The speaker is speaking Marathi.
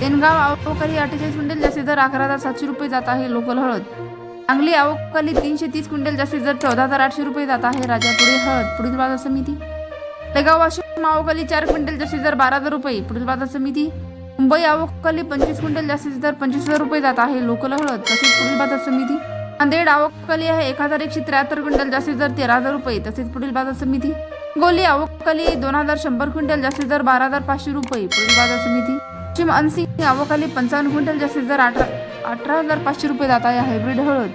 तेनगाव अवकाली अठ्ठेचाळीस क्विंटल जास्तीत दर अकरा हजार सातशे रुपये जात आहे लोकल हळद. सांगली अवकाली तीनशे तीस क्विंटल जास्तीत दर चौदा हजार आठशे रुपये जात आहे राजापुढे हळद. पुढील बाजार समिती. तळेगाव वाशिम आवकली चार क्विंटल जास्तीत दर बारा हजार रुपये. पुढील बाजार समिती. मुंबई अवकाली पंचवीस क्विंटल जास्तीत दर पंचवीस हजार रुपये जात आहे लोकल हळद. तसेच पुढील बाजार समिती. नांदेड आवकली आहे एक हजार एकशे त्र्याहत्तर क्विंटल जास्तीत दर तेरा हजार रुपये. तसेच पुढील बाजार समिती. गोली आवकली दोन हजार शंभर क्विंटल जास्तीत दर बारा हजार पाचशे रुपये. पुढील बाजार समिती. पश्चिम अनसिंग अवकाली पंचावन्न क्विंटल जास्तीत दर अठरा अठरा हजार पाचशे रुपये जात आहे हायब्रिड हळद.